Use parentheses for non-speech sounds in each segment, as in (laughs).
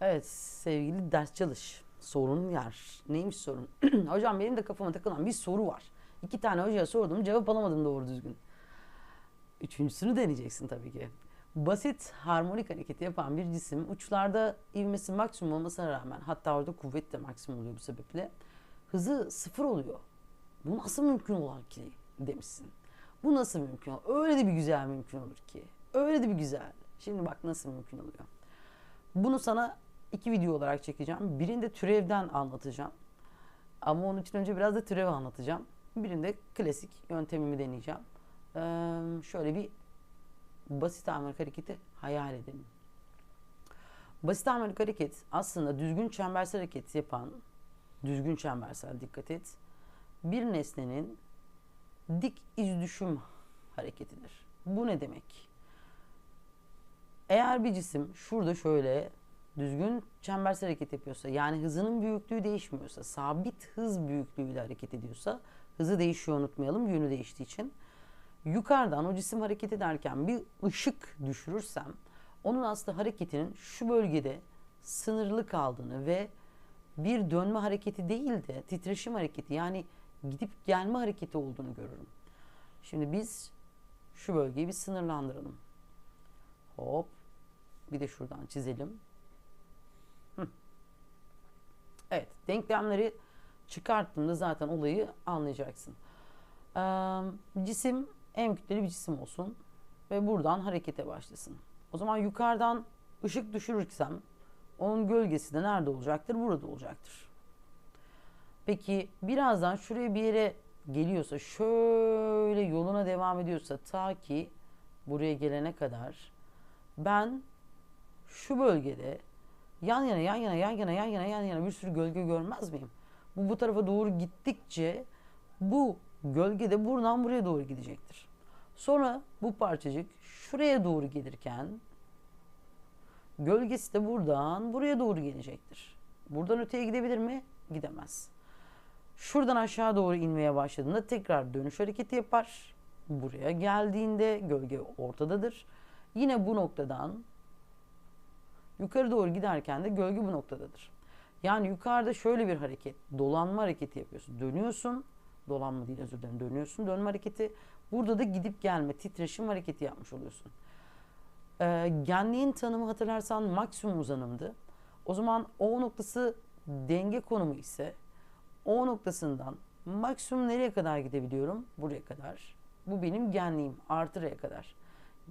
Evet sevgili ders çalış. Sorun yer. Neymiş sorun? (clears throat) Hocam benim de kafama takılan bir soru var. İki tane hocaya sordum cevap alamadım doğru düzgün. Üçüncüsünü deneyeceksin tabii ki. Basit harmonik hareketi yapan bir cisim uçlarda ivmesi maksimum olmasına rağmen hatta orada kuvvet de maksimum oluyor bu sebeple hızı sıfır oluyor. Bu nasıl mümkün olur ki demişsin. Bu nasıl mümkün olur? Öyle de bir güzel mümkün olur ki. Öyle de bir güzel. Şimdi bak nasıl mümkün oluyor. Bunu sana iki video olarak çekeceğim. Birinde türevden anlatacağım. Ama onun için önce biraz da türev anlatacağım. Birinde klasik yöntemimi deneyeceğim. Ee, şöyle bir basit harmonik hareketi hayal edelim. Basit harmonik hareket aslında düzgün çembersel hareket yapan, düzgün çembersel dikkat et, bir nesnenin dik iz düşüm hareketidir. Bu ne demek? Eğer bir cisim şurada şöyle düzgün çembersel hareket yapıyorsa yani hızının büyüklüğü değişmiyorsa sabit hız büyüklüğüyle hareket ediyorsa hızı değişiyor unutmayalım yönü değiştiği için yukarıdan o cisim hareket ederken bir ışık düşürürsem onun aslında hareketinin şu bölgede sınırlı kaldığını ve bir dönme hareketi değil de titreşim hareketi yani gidip gelme hareketi olduğunu görürüm. Şimdi biz şu bölgeyi bir sınırlandıralım. Hop. Bir de şuradan çizelim. Evet. Denklemleri çıkarttığımda zaten olayı anlayacaksın. Cisim M kütleli bir cisim olsun ve buradan harekete başlasın. O zaman yukarıdan ışık düşürürsem onun gölgesi de nerede olacaktır? Burada olacaktır. Peki birazdan şuraya bir yere geliyorsa şöyle yoluna devam ediyorsa ta ki buraya gelene kadar ben şu bölgede yan yana yan yana yan yana yan yana yan yana bir sürü gölge görmez miyim? Bu bu tarafa doğru gittikçe bu gölge de buradan buraya doğru gidecektir. Sonra bu parçacık şuraya doğru gelirken gölgesi de buradan buraya doğru gelecektir. Buradan öteye gidebilir mi? Gidemez. Şuradan aşağı doğru inmeye başladığında tekrar dönüş hareketi yapar. Buraya geldiğinde gölge ortadadır. Yine bu noktadan yukarı doğru giderken de gölge bu noktadadır. Yani yukarıda şöyle bir hareket, dolanma hareketi yapıyorsun. Dönüyorsun, dolanma değil özür dilerim, dönüyorsun, dönme hareketi. Burada da gidip gelme, titreşim hareketi yapmış oluyorsun. Ee, genliğin tanımı hatırlarsan maksimum uzanımdı. O zaman O noktası denge konumu ise O noktasından maksimum nereye kadar gidebiliyorum? Buraya kadar. Bu benim genliğim artı R'ye kadar.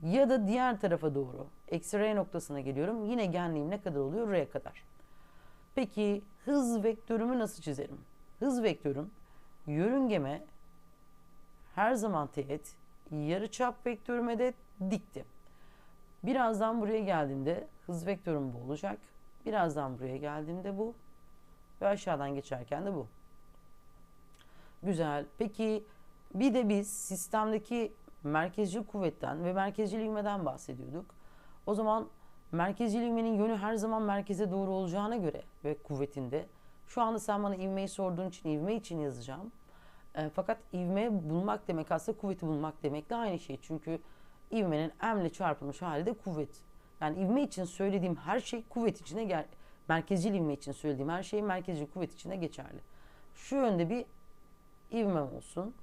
Ya da diğer tarafa doğru eksi R noktasına geliyorum. Yine genliğim ne kadar oluyor? R'ye kadar. Peki hız vektörümü nasıl çizerim? Hız vektörüm yörüngeme her zaman teğet, yarıçap vektörüme de dikti. Birazdan buraya geldiğimde hız vektörüm bu olacak. Birazdan buraya geldiğimde bu ve aşağıdan geçerken de bu. Güzel. Peki bir de biz sistemdeki merkezcil kuvvetten ve merkezcil ivmeden bahsediyorduk. O zaman merkezcil ivmenin yönü her zaman merkeze doğru olacağına göre ve kuvvetinde şu anda sen bana ivmeyi sorduğun için ivme için yazacağım. E, fakat ivme bulmak demek aslında kuvveti bulmak demekle aynı şey. Çünkü ivmenin emle çarpılmış hali de kuvvet. Yani ivme için söylediğim her şey kuvvet içine gel merkezcil ivme için söylediğim her şey merkezcil kuvvet içine geçerli. Şu yönde bir ivmem olsun.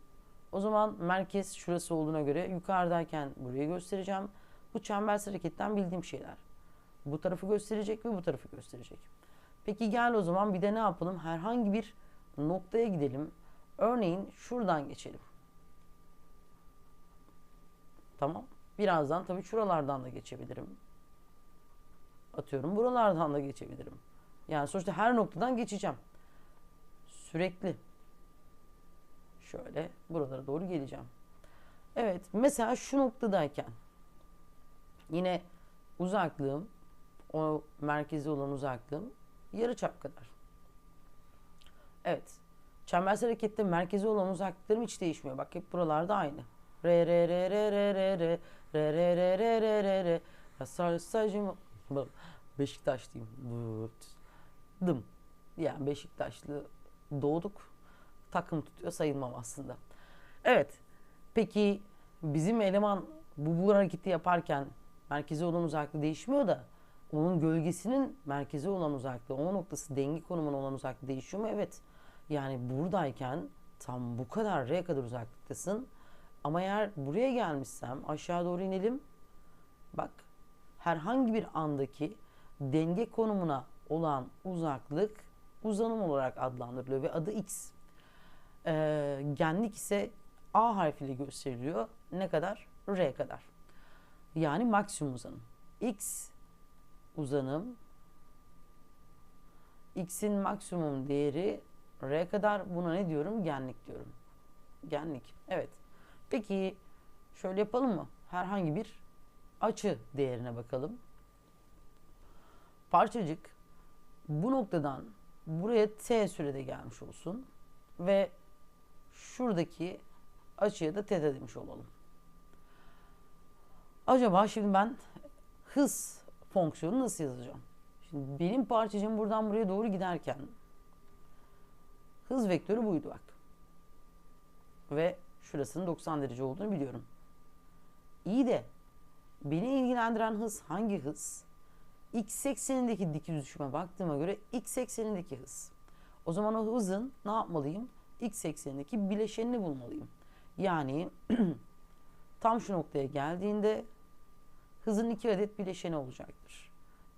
O zaman merkez şurası olduğuna göre yukarıdayken burayı göstereceğim. Bu çembersel hareketten bildiğim şeyler. Bu tarafı gösterecek ve bu tarafı gösterecek. Peki gel o zaman bir de ne yapalım? Herhangi bir noktaya gidelim. Örneğin şuradan geçelim. Tamam. Birazdan tabii şuralardan da geçebilirim. Atıyorum buralardan da geçebilirim. Yani sonuçta her noktadan geçeceğim. Sürekli. Şöyle buralara doğru geleceğim. Evet mesela şu noktadayken yine uzaklığım o merkezi olan uzaklığım yarı çap kadar. Evet. Çembersel harekette merkezi olan uzaklıklarım hiç değişmiyor. Bak hep buralarda aynı. Re re re re re re re re re re re re re re Rasar sacım Beşiktaşlıyım. Dım. Yani Beşiktaşlı doğduk. Takım tutuyor sayılmam aslında. Evet. Peki bizim eleman bu, bu hareketi yaparken merkezi olan uzaklığı değişmiyor da onun gölgesinin merkeze olan uzaklığı, o noktası denge konumuna olan uzaklığı değişiyor mu? Evet. Yani buradayken tam bu kadar R kadar uzaklıktasın. Ama eğer buraya gelmişsem aşağı doğru inelim. Bak herhangi bir andaki denge konumuna olan uzaklık uzanım olarak adlandırılıyor ve adı x. Ee, genlik ise A harfiyle gösteriliyor. Ne kadar? R kadar. Yani maksimum uzanım. X uzanım x'in maksimum değeri r kadar buna ne diyorum? Genlik diyorum. Genlik. Evet. Peki şöyle yapalım mı? Herhangi bir açı değerine bakalım. Parçacık bu noktadan buraya t sürede gelmiş olsun ve şuradaki açıya da teta demiş olalım. Acaba şimdi ben hız fonksiyonu nasıl yazacağım? Şimdi benim parçacığım buradan buraya doğru giderken hız vektörü buydu bak. Ve şurasının 90 derece olduğunu biliyorum. İyi de beni ilgilendiren hız hangi hız? X eksenindeki dik düşüme baktığıma göre X eksenindeki hız. O zaman o hızın ne yapmalıyım? X eksenindeki bileşenini bulmalıyım. Yani (clears throat) tam şu noktaya geldiğinde hızın iki adet bileşeni olacaktır.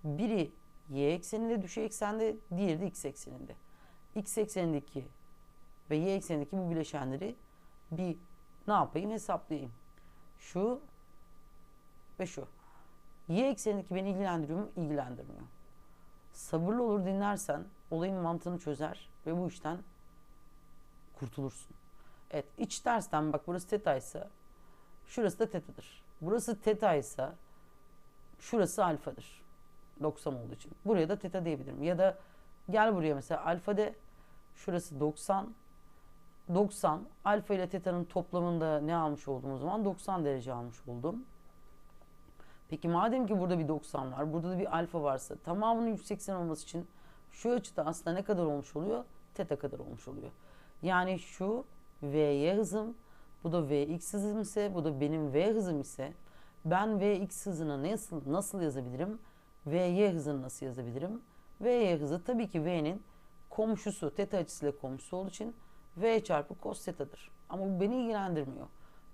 Biri y ekseninde, düşey eksende, diğeri de x ekseninde. x eksenindeki ve y eksenindeki bu bileşenleri bir ne yapayım hesaplayayım. Şu ve şu. Y eksenindeki beni ilgilendiriyor mu? İlgilendirmiyor. Sabırlı olur dinlersen olayın mantığını çözer ve bu işten kurtulursun. Evet iç dersten bak burası teta ise şurası da tetadır. Burası teta ise şurası alfadır. 90 olduğu için. Buraya da teta diyebilirim. Ya da gel buraya mesela alfa de şurası 90 90 alfa ile teta'nın toplamında ne almış oldum o zaman? 90 derece almış oldum. Peki madem ki burada bir 90 var, burada da bir alfa varsa tamamının 180 olması için şu açıda aslında ne kadar olmuş oluyor? Teta kadar olmuş oluyor. Yani şu V'ye hızım, bu da Vx hızım ise, bu da benim V hızım ise ben Vx hızını nasıl, nasıl yazabilirim? Vy hızını nasıl yazabilirim? Vy hızı tabii ki V'nin komşusu, teta açısıyla komşusu olduğu için V çarpı cos tetadır. Ama bu beni ilgilendirmiyor.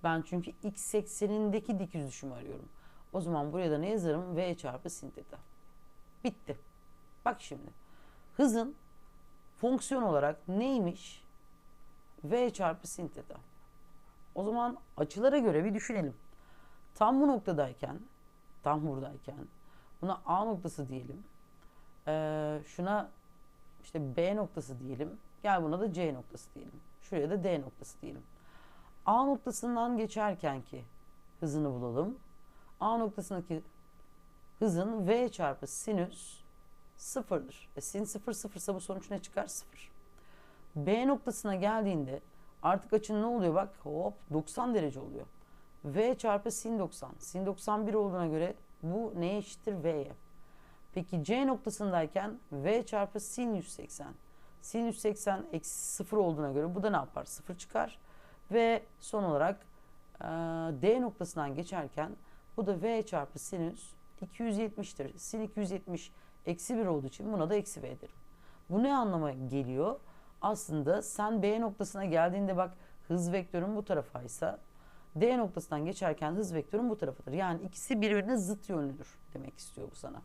Ben çünkü x eksenindeki dik yüz düşümü arıyorum. O zaman buraya da ne yazarım? V çarpı sin teta. Bitti. Bak şimdi. Hızın fonksiyon olarak neymiş? V çarpı sin teta. O zaman açılara göre bir düşünelim. Tam bu noktadayken, tam buradayken buna A noktası diyelim. Ee, şuna işte B noktası diyelim. Gel buna da C noktası diyelim. Şuraya da D noktası diyelim. A noktasından geçerken ki hızını bulalım. A noktasındaki hızın V çarpı sinüs sıfırdır. E sin sıfır sıfırsa bu sonuç ne çıkar? Sıfır. B noktasına geldiğinde artık açının ne oluyor? Bak hop 90 derece oluyor. V çarpı sin 90. Sin 91 olduğuna göre bu neye eşittir? V'ye. Peki C noktasındayken V çarpı sin 180. Sin 180 eksi 0 olduğuna göre bu da ne yapar? 0 çıkar. Ve son olarak D noktasından geçerken bu da V çarpı sinüs 270'tir. Sin 270 eksi 1 olduğu için buna da eksi V derim. Bu ne anlama geliyor? Aslında sen B noktasına geldiğinde bak hız vektörün bu tarafaysa D noktasından geçerken hız vektörün bu tarafıdır. Yani ikisi birbirine zıt yönlüdür demek istiyor bu sana.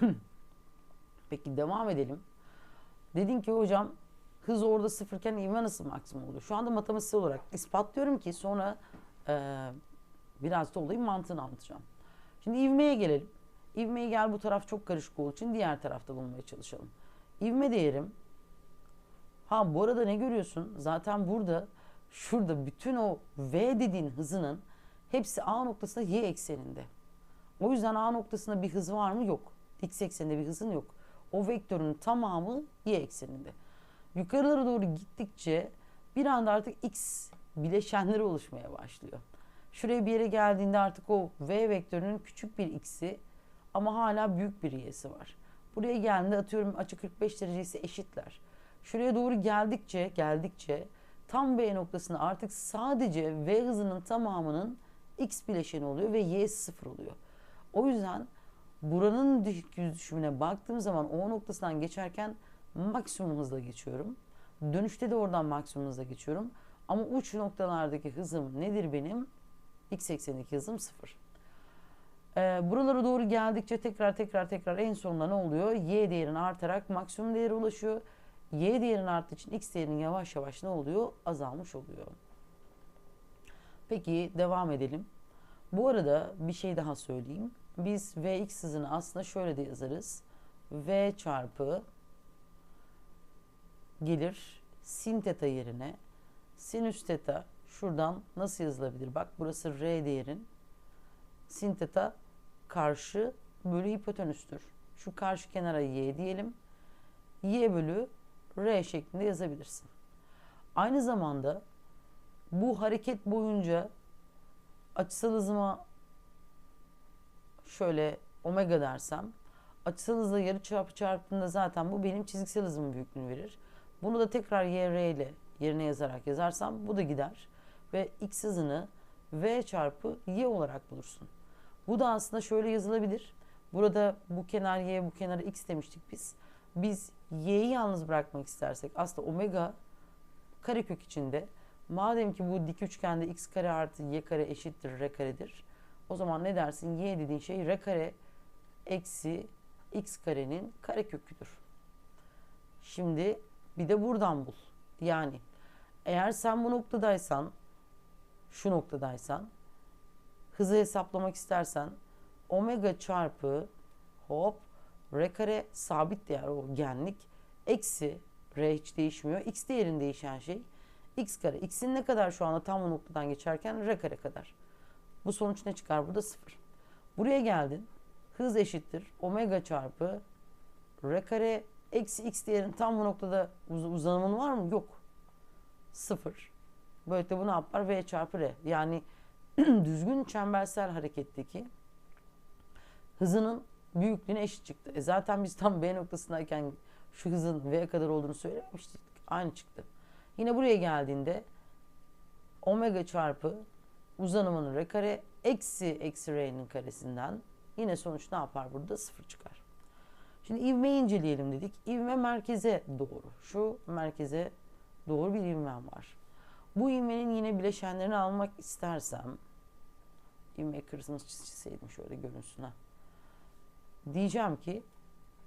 (clears throat) Peki devam edelim. Dedin ki hocam hız orada sıfırken ivme nasıl maksimum oluyor? Şu anda matematiksel olarak ispatlıyorum ki sonra e, biraz da olayın mantığını anlatacağım. Şimdi ivmeye gelelim. İvmeyi gel bu taraf çok karışık olduğu için diğer tarafta bulmaya çalışalım. İvme değerim ha bu arada ne görüyorsun? Zaten burada şurada bütün o V dediğin hızının hepsi A noktasında Y ekseninde. O yüzden A noktasında bir hız var mı? Yok. X ekseninde bir hızın yok. O vektörün tamamı Y ekseninde. Yukarılara doğru gittikçe bir anda artık X bileşenleri oluşmaya başlıyor. Şuraya bir yere geldiğinde artık o V vektörünün küçük bir X'i ama hala büyük bir Y'si var. Buraya geldiğinde atıyorum açı 45 derece ise eşitler. Şuraya doğru geldikçe geldikçe tam B noktasında artık sadece V hızının tamamının X bileşeni oluyor ve Y sıfır oluyor. O yüzden Buranın düşümüne baktığım zaman O noktasından geçerken maksimum hızla geçiyorum. Dönüşte de oradan maksimum hızla geçiyorum. Ama uç noktalardaki hızım nedir benim? X eksenindeki hızım sıfır. Ee, buralara doğru geldikçe tekrar tekrar tekrar en sonunda ne oluyor? Y değerini artarak maksimum değere ulaşıyor. Y değerini arttığı için X değerinin yavaş yavaş ne oluyor? Azalmış oluyor. Peki devam edelim. Bu arada bir şey daha söyleyeyim. Biz Vx hızını aslında şöyle de yazarız. V çarpı gelir sin teta yerine sinüs teta şuradan nasıl yazılabilir? Bak burası R değerin sin teta karşı bölü hipotenüstür. Şu karşı kenara y diyelim. y bölü r şeklinde yazabilirsin. Aynı zamanda bu hareket boyunca açısal hızıma şöyle omega dersem açısal hızla yarı çarpı çarptığında zaten bu benim çizgisel hızımın büyüklüğünü verir. Bunu da tekrar y r ile yerine yazarak yazarsam bu da gider ve x hızını v çarpı y olarak bulursun. Bu da aslında şöyle yazılabilir. Burada bu kenar y, bu kenara x demiştik biz. Biz y'yi yalnız bırakmak istersek aslında omega karekök içinde madem ki bu dik üçgende x kare artı y kare eşittir r karedir. O zaman ne dersin? y dediğin şey r kare eksi x karenin kareköküdür. Şimdi bir de buradan bul. Yani eğer sen bu noktadaysan, şu noktadaysan hızı hesaplamak istersen omega çarpı hop r kare sabit değer o genlik eksi r hiç değişmiyor. x değerin değişen şey x kare. x'in ne kadar şu anda tam bu noktadan geçerken r kare kadar. Bu sonuç ne çıkar? Burada sıfır. Buraya geldin. Hız eşittir. Omega çarpı r kare eksi x değerin tam bu noktada uz uzanımın var mı? Yok. Sıfır. Böylelikle bu ne yapar? v çarpı r. Yani (clears throat) düzgün çembersel hareketteki hızının büyüklüğüne eşit çıktı. E zaten biz tam B noktasındayken şu hızın V'ye kadar olduğunu söylemiştik. Aynı çıktı. Yine buraya geldiğinde omega çarpı uzanımının r kare eksi eksi r'nin karesinden yine sonuç ne yapar burada? Sıfır çıkar. Şimdi ivmeyi inceleyelim dedik. İvme merkeze doğru. Şu merkeze doğru bir ivmem var. Bu ivmenin yine bileşenlerini almak istersem ivme kırmızı çizseydim şöyle görünsün ha. Diyeceğim ki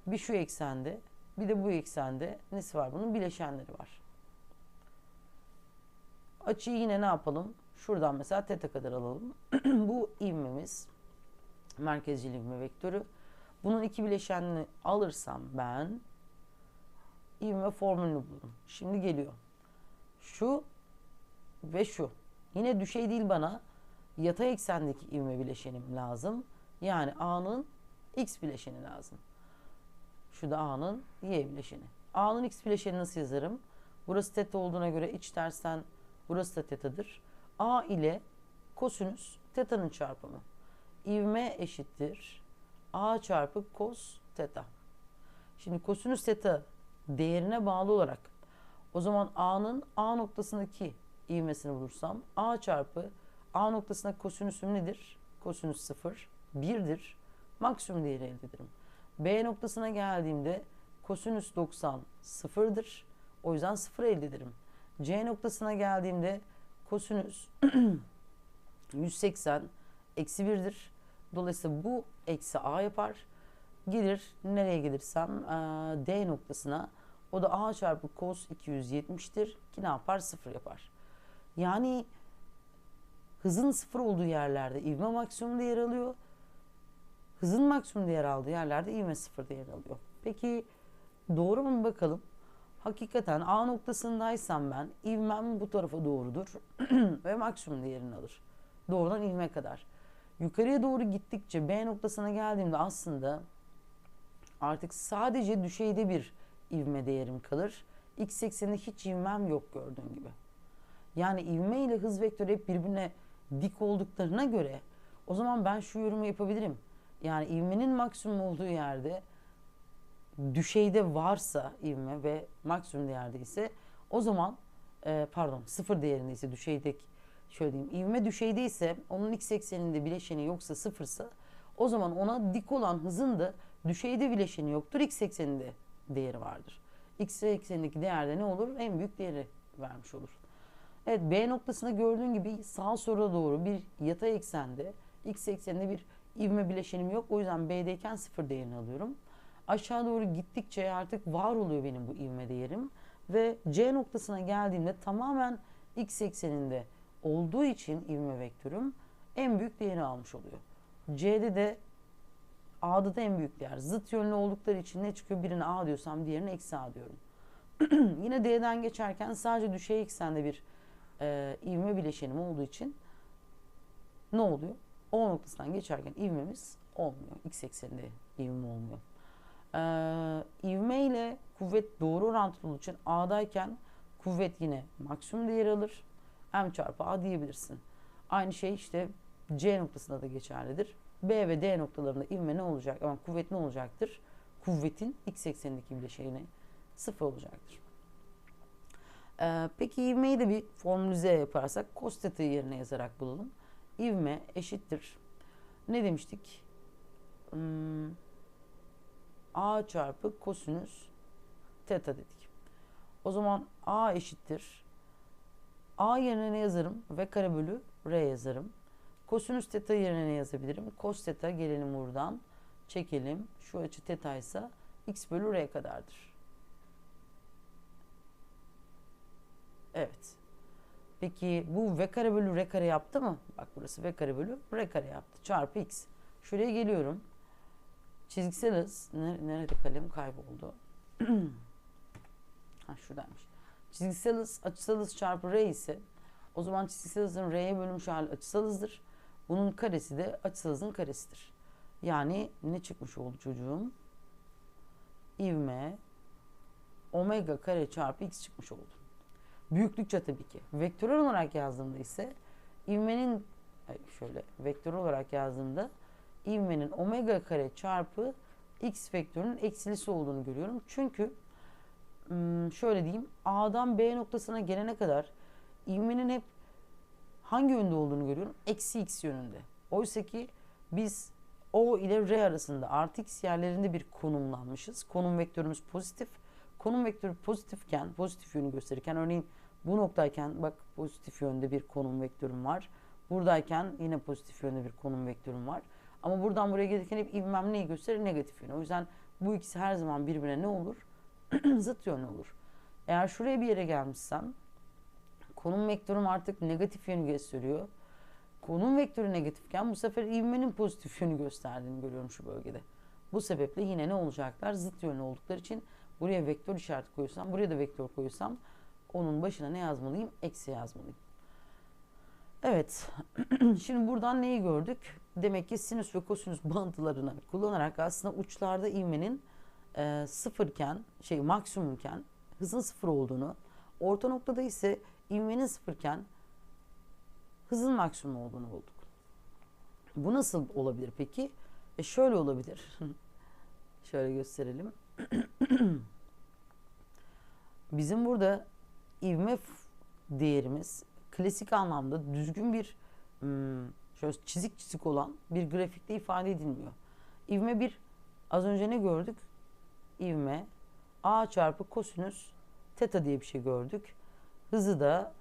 bir şu eksende bir de bu eksende nesi var bunun bileşenleri var. Açıyı yine ne yapalım? Şuradan mesela teta kadar alalım. (clears throat) bu ivmemiz merkezcil ivme vektörü. Bunun iki bileşenini alırsam ben ivme formülünü bulurum. Şimdi geliyor. Şu ve şu. Yine düşey değil bana yatay eksendeki ivme bileşenim lazım. Yani A'nın X bileşeni lazım. Şu da A'nın Y bileşeni. A'nın X bileşeni nasıl yazarım? Burası teta olduğuna göre iç tersten burası da tetadır. A ile kosinüs teta'nın çarpımı. İvme eşittir. A çarpı kos teta. Şimdi kosinüs teta değerine bağlı olarak o zaman A'nın A noktasındaki ivmesini bulursam A çarpı A noktasında kosinüsüm nedir? Kosinüs 0, 1'dir. Maksimum değeri elde ederim. B noktasına geldiğimde kosinüs 90 sıfırdır. O yüzden 0 elde ederim. C noktasına geldiğimde kosinüs (clears throat) 180 eksi 1'dir. Dolayısıyla bu eksi A yapar. Gelir nereye gelirsem D noktasına o da A çarpı cos 270'tir ki ne yapar? 0 yapar. Yani hızın sıfır olduğu yerlerde ivme maksimum değer alıyor. Hızın maksimum değer aldığı yerlerde ivme sıfır değer alıyor. Peki doğru mu bakalım? Hakikaten A noktasındaysam ben ivmem bu tarafa doğrudur (clears throat) ve maksimum değerini alır. Doğrudan ivme kadar. Yukarıya doğru gittikçe B noktasına geldiğimde aslında artık sadece düşeyde bir ivme değerim kalır. X ekseninde hiç ivmem yok gördüğün gibi. Yani ivme ile hız vektörü hep birbirine dik olduklarına göre o zaman ben şu yorumu yapabilirim. Yani ivmenin maksimum olduğu yerde düşeyde varsa ivme ve maksimum değerde ise o zaman e, pardon sıfır değerinde ise düşeydeki şöyle diyeyim ivme düşeyde ise onun x ekseninde bileşeni yoksa sıfırsa O zaman ona dik olan hızın da düşeyde bileşeni yoktur. X ekseninde değeri vardır. X eksenindeki değerde ne olur? En büyük değeri vermiş olur. Evet B noktasında gördüğün gibi sağ sola doğru bir yatay eksende X ekseninde bir ivme bileşenim yok. O yüzden B'deyken sıfır değerini alıyorum. Aşağı doğru gittikçe artık var oluyor benim bu ivme değerim. Ve C noktasına geldiğimde tamamen X ekseninde olduğu için ivme vektörüm en büyük değeri almış oluyor. C'de de A'da da en büyük değer. Zıt yönlü oldukları için ne çıkıyor? Birine A diyorsam diğerine eksi A diyorum. (clears throat) Yine D'den geçerken sadece düşey eksende bir e, ivme bileşenim olduğu için ne oluyor? O noktasından geçerken ivmemiz olmuyor. X ekseninde ivme olmuyor. Ee, ivme ile kuvvet doğru orantılı olduğu için A'dayken kuvvet yine maksimum değer alır. M çarpı A diyebilirsin. Aynı şey işte C noktasında da geçerlidir. B ve D noktalarında ivme ne olacak? Ama kuvvet ne olacaktır? Kuvvetin x eksenindeki bileşeni sıfır olacaktır. Ee, peki ivmeyi de bir formülize yaparsak cos yerine yazarak bulalım. İvme eşittir. Ne demiştik? Hmm, A çarpı kosinüs theta dedik. O zaman A eşittir. A yerine ne yazarım? V kare bölü R yazarım. Kosinüs teta yerine ne yazabilirim? Kos teta gelelim buradan. Çekelim. Şu açı teta ise x bölü r kadardır. Evet. Peki bu v kare bölü r kare yaptı mı? Bak burası v kare bölü r kare yaptı. Çarpı x. Şuraya geliyorum. Çizgisel hız. Nerede kalem kayboldu? (clears throat) ha şuradaymış. Çizgisel hız açısal hız çarpı r ise o zaman çizgisel hızın r'ye bölünmüş hali açısal hızdır. Bunun karesi de açısal hızın karesidir. Yani ne çıkmış oldu çocuğum? İvme omega kare çarpı x çıkmış oldu. Büyüklükçe tabii ki. Vektörel olarak yazdığımda ise ivmenin şöyle vektör olarak yazdığımda ivmenin omega kare çarpı x vektörünün eksilisi olduğunu görüyorum. Çünkü şöyle diyeyim A'dan B noktasına gelene kadar ivmenin hep hangi yönde olduğunu görüyorum? Eksi x yönünde. Oysa ki biz O ile R arasında artı x yerlerinde bir konumlanmışız. Konum vektörümüz pozitif. Konum vektörü pozitifken, pozitif yönü gösterirken örneğin bu noktayken bak pozitif yönde bir konum vektörüm var. Buradayken yine pozitif yönde bir konum vektörüm var. Ama buradan buraya gelirken hep ivmem neyi gösterir? Negatif yönü. O yüzden bu ikisi her zaman birbirine ne olur? (clears throat) Zıt yönlü olur. Eğer şuraya bir yere gelmişsem konum vektörüm artık negatif yönü gösteriyor. Konum vektörü negatifken bu sefer ivmenin pozitif yönü gösterdiğini görüyorum şu bölgede. Bu sebeple yine ne olacaklar? Zıt yönlü oldukları için buraya vektör işareti koyuyorsam, buraya da vektör koyuyorsam onun başına ne yazmalıyım? Eksi yazmalıyım. Evet. (clears throat) Şimdi buradan neyi gördük? Demek ki sinüs ve kosinüs bağıntılarını kullanarak aslında uçlarda ivmenin e, sıfırken, şey maksimumken hızın sıfır olduğunu, orta noktada ise ivmenin sıfırken hızın maksimum olduğunu bulduk. Bu nasıl olabilir peki? E şöyle olabilir. (laughs) şöyle gösterelim. (clears throat) Bizim burada ivme değerimiz klasik anlamda düzgün bir şöyle çizik çizik olan bir grafikte ifade edilmiyor. İvme bir az önce ne gördük? İvme a çarpı kosinüs teta diye bir şey gördük. Hızı da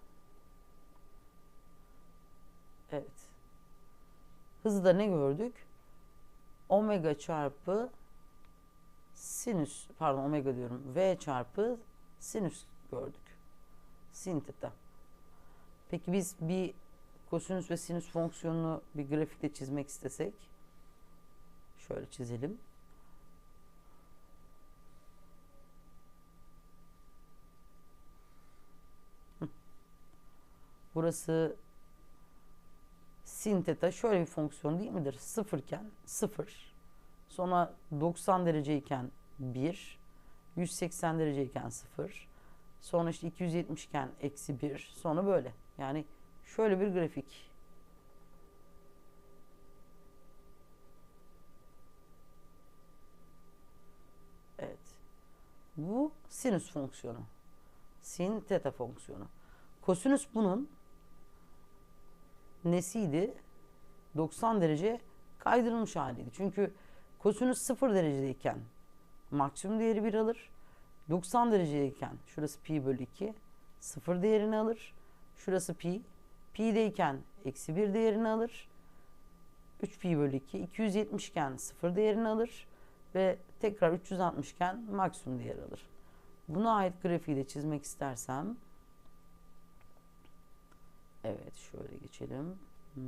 evet. Hızı da ne gördük? Omega çarpı sinüs pardon omega diyorum. V çarpı sinüs gördük. Sin teta. Peki biz bir kosinüs ve sinüs fonksiyonunu bir grafikte çizmek istesek şöyle çizelim. Burası sin teta şöyle bir fonksiyon değil midir? Sıfırken sıfır. Sonra 90 dereceyken 1. 180 dereceyken 0. Sonra işte 270 iken eksi 1. Sonra böyle. Yani şöyle bir grafik. Evet. Bu sinüs fonksiyonu. Sin teta fonksiyonu. Kosinüs bunun nesiydi? 90 derece kaydırılmış haliydi. Çünkü kosinüs 0 derecedeyken maksimum değeri 1 alır. 90 derecedeyken şurası pi bölü 2 0 değerini alır. Şurası pi. Pi'deyken eksi 1 değerini alır. 3 pi bölü 2 270 iken 0 değerini alır. Ve tekrar 360 iken maksimum değer alır. Buna ait grafiği de çizmek istersem Evet şöyle geçelim. Hı.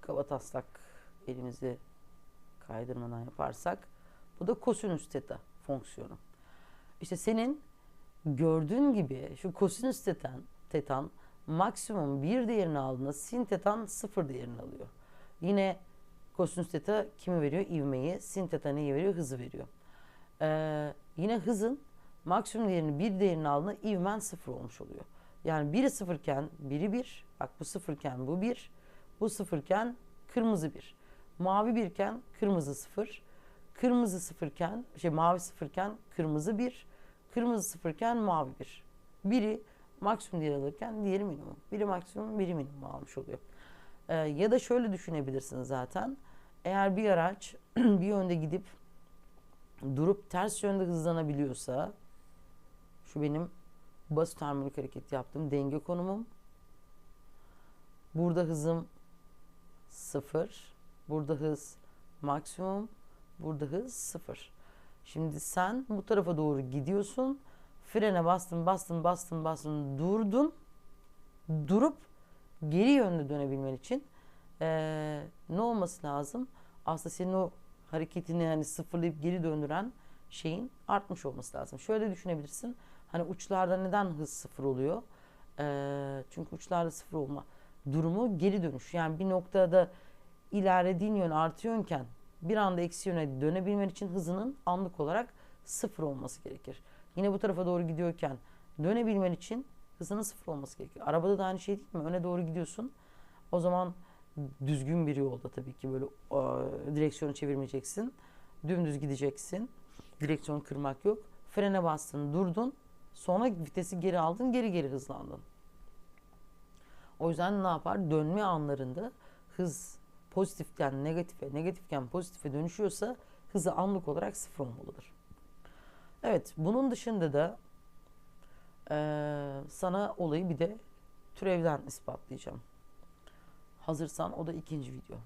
Kaba taslak elimizi kaydırmadan yaparsak bu da kosinüs teta fonksiyonu. İşte senin gördüğün gibi şu kosinüs tetan, tetan maksimum bir değerini aldığında sin tetan sıfır değerini alıyor. Yine kosinüs teta kimi veriyor? İvmeyi. Sin teta neyi veriyor? Hızı veriyor. Ee, yine hızın maksimum değerini bir değerini aldığında ivmen sıfır olmuş oluyor. Yani biri sıfırken biri bir. Bak bu sıfırken bu bir. Bu sıfırken kırmızı bir. Mavi birken kırmızı sıfır. Kırmızı sıfırken, şey mavi sıfırken kırmızı bir. Kırmızı sıfırken mavi bir. Biri maksimum değer alırken diğeri minimum. Biri maksimum, biri minimum almış oluyor. Ee, ya da şöyle düşünebilirsiniz zaten. Eğer bir araç (clears throat) bir yönde gidip durup ters yönde hızlanabiliyorsa şu benim basit harmonik hareket yaptığım denge konumum. Burada hızım sıfır. Burada hız maksimum. Burada hız sıfır. Şimdi sen bu tarafa doğru gidiyorsun. Frene bastın, bastın, bastın, bastın, durdun. Durup geri yönde dönebilmen için eee, ne olması lazım? Aslında senin o hareketini yani sıfırlayıp geri döndüren şeyin artmış olması lazım. Şöyle düşünebilirsin. Hani uçlarda neden hız sıfır oluyor? Eee, çünkü uçlarda sıfır olma durumu geri dönüş. Yani bir noktada ilerlediğin yön artıyorken bir anda eksi yöne dönebilmen için hızının anlık olarak sıfır olması gerekir. Yine bu tarafa doğru gidiyorken dönebilmen için hızının sıfır olması gerekir. Arabada da aynı şey değil mi? Öne doğru gidiyorsun. O zaman düzgün bir yolda tabii ki böyle e, direksiyonu çevirmeyeceksin. Dümdüz gideceksin. Direksiyonu kırmak yok. Frene bastın, durdun. Sonra vitesi geri aldın, geri geri hızlandın. O yüzden ne yapar? Dönme anlarında hız pozitiften negatife, negatifken pozitife dönüşüyorsa hızı anlık olarak sıfır olmalıdır. Evet, bunun dışında da eee, sana olayı bir de türevden ispatlayacağım. Hazırsan o da ikinci video.